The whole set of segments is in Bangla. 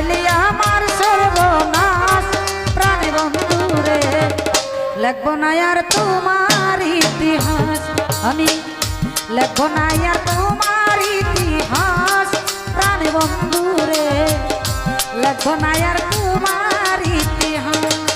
হইলি আমার সর্বনাশ প্রাণী বন্ধুরে লেখব না আর তোমার ইতিহাস। আমি লেখব না আর তোমার ইতিহাস প্রাণী বন্ধুরে লেখব না আর তোমার ইতিহাস।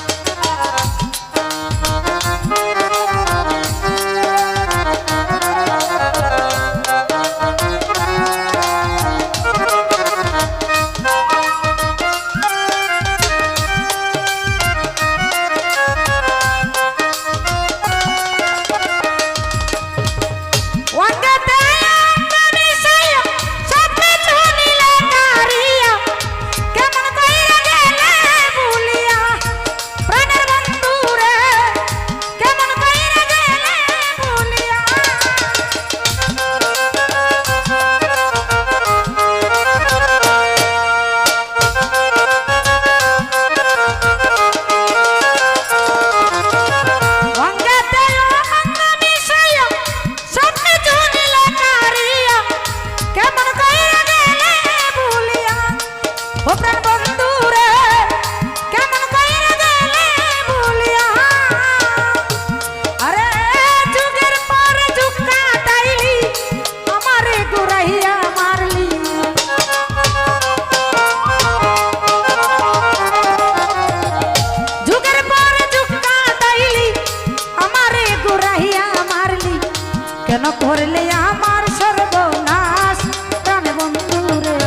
কেন করলে আমার সর্বনাশ। প্রাণ বন্ধুরে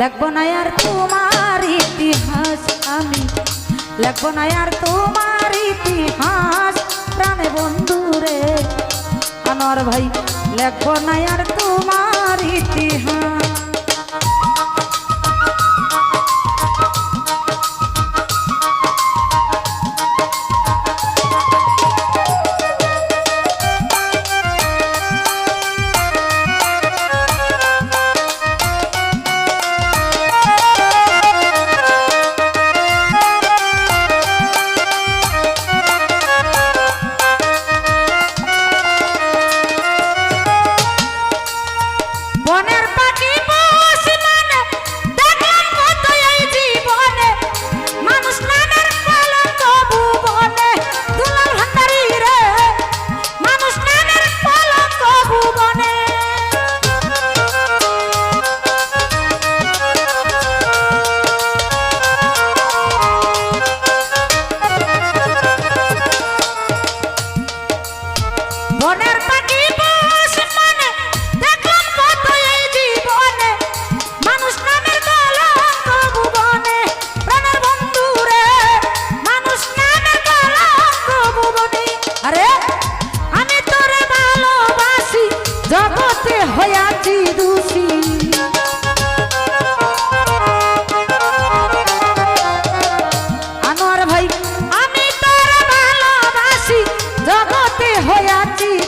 লাগবো না আর তোমার ইতিহাস। আমি লাগবো না আর তোমার ইতিহাস। প্রাণ বন্ধুরে আনোয়ার ভাই, লাগবো না আর তোমার ইতিহাস।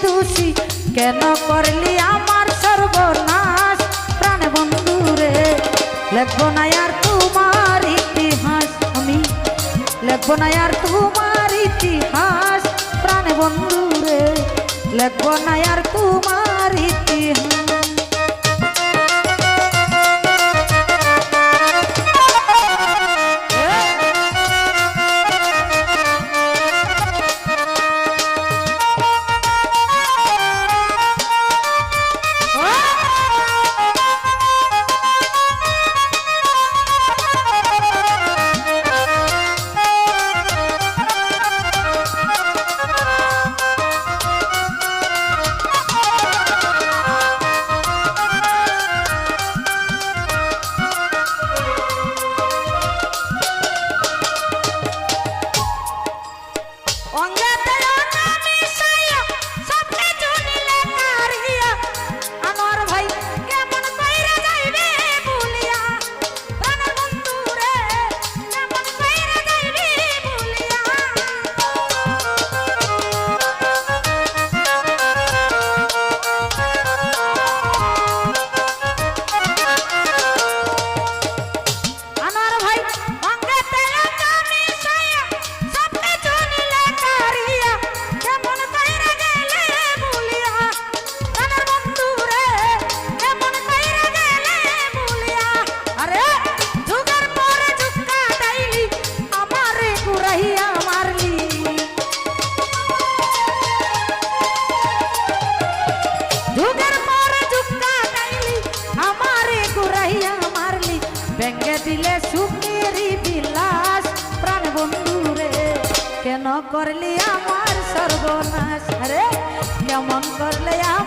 দোষী কেন করলি আমার সর্বনাশ? প্রাণ বন্ধুরে লেখবো না আর তোমার ইতিহাস। আমি লেখবো না আর তোমার ইতিহাস। প্রাণ বন্ধুরে লেখবো না আর তোমার ইতিহাস। আমার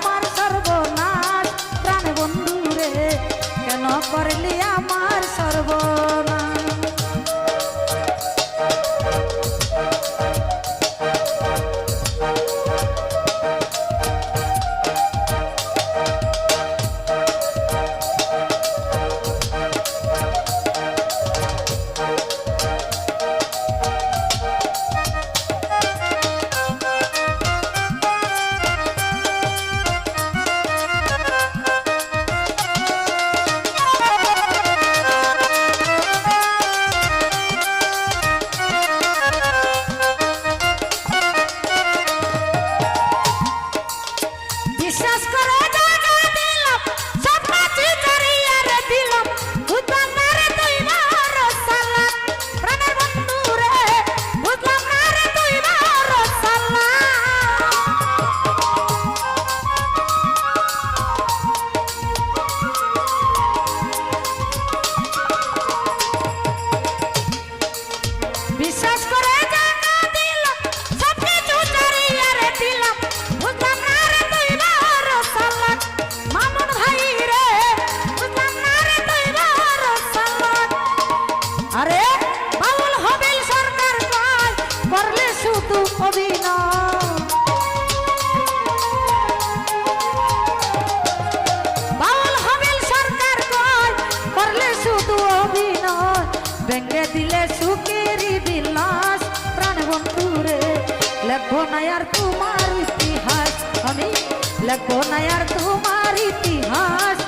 লেখো না আর তোমার ইতিহাস।